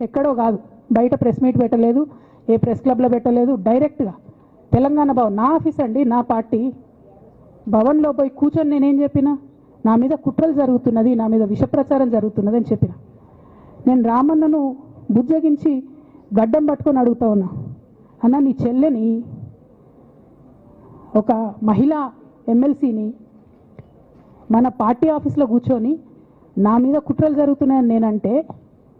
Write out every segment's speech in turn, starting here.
ఎక్కడో కాదు. బయట ప్రెస్ మీట్ పెట్టలేదు ఏ ప్రెస్ క్లబ్లో పెట్టలేదు డైరెక్ట్గా. తెలంగాణ భవన్ నా ఆఫీస్ అండి నా పార్టీ. భవన్లో పోయి కూర్చొని నేనేం చెప్పిన? నా మీద కుట్రలు జరుగుతున్నది నా మీద విషప్రచారం జరుగుతున్నది అని చెప్పిన. నేను రామన్నను బుజ్జగించి గడ్డం పట్టుకొని అడుగుతా ఉన్నా. అన్న నీ చెల్లెని ఒక మహిళా ఎమ్మెల్సీని మన పార్టీ ఆఫీస్లో కూర్చొని నా మీద కుట్రలు జరుగుతున్నాయని నేనంటే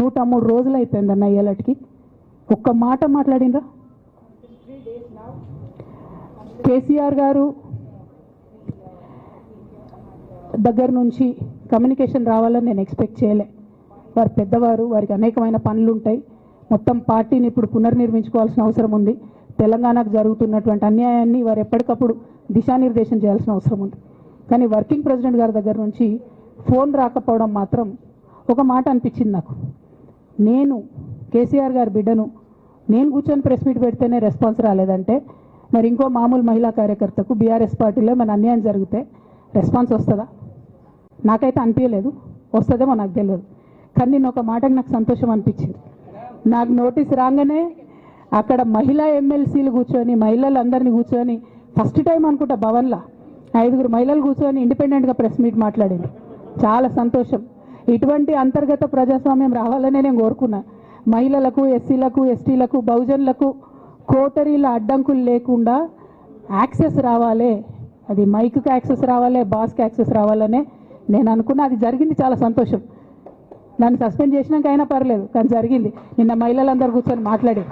నూట మూడు రోజులు అయిపోయింది అన్న ఏలటికి. ఒక్క మాట మాట్లాడిందా కేసీఆర్ గారు దగ్గర నుంచి కమ్యూనికేషన్ రావాలని నేను ఎక్స్పెక్ట్ చేయలే. వారు పెద్దవారు వారికి అనేకమైన పనులు ఉంటాయి మొత్తం పార్టీని ఇప్పుడు పునర్నిర్మించుకోవాల్సిన అవసరం ఉంది. తెలంగాణకు జరుగుతున్నటువంటి అన్యాయాన్ని వారు ఎప్పటికప్పుడు దిశానిర్దేశం చేయాల్సిన అవసరం ఉంది. కానీ వర్కింగ్ ప్రెసిడెంట్ గారి దగ్గర నుంచి ఫోన్ రాకపోవడం మాత్రం ఒక మాట అనిపించింది నాకు. నేను కేసీఆర్ గారి బిడ్డను నేను కూర్చొని ప్రెస్ మీట్ పెడితేనే రెస్పాన్స్ రాలేదంటే మరి ఇంకో మామూలు మహిళా కార్యకర్తకు బీఆర్ఎస్ పార్టీలో మన అన్యాయం జరిగితే రెస్పాన్స్ వస్తుందా? నాకైతే అనిపించలేదు. వస్తుందేమో నాకు తెలియదు. కానీ నేను ఒక మాటకు నాకు సంతోషం అనిపించింది. నాకు నోటీస్ రాగానే అక్కడ మహిళా ఎమ్మెల్సీలు కూర్చొని మహిళలు అందరినీ కూర్చొని ఫస్ట్ టైం అనుకుంటా భవన్లో ఐదుగురు మహిళలు కూర్చొని ఇండిపెండెంట్గా ప్రెస్ మీట్ మాట్లాడింది. చాలా సంతోషం. ఇటువంటి అంతర్గత ప్రజాస్వామ్యం రావాలనే నేను కోరుకున్నా. మహిళలకు ఎస్సీలకు ఎస్టీలకు బహుజనులకు కోటరీల అడ్డంకులు లేకుండా యాక్సెస్ రావాలి. అది మైక్కి యాక్సెస్ రావాలి బాస్కి యాక్సెస్ రావాలనే నేను అనుకున్నా. అది జరిగింది చాలా సంతోషం. నన్ను సస్పెండ్ చేసినాక అయినా పర్లేదు కానీ జరిగింది. నిన్న మహిళలందరూ కూర్చొని మాట్లాడి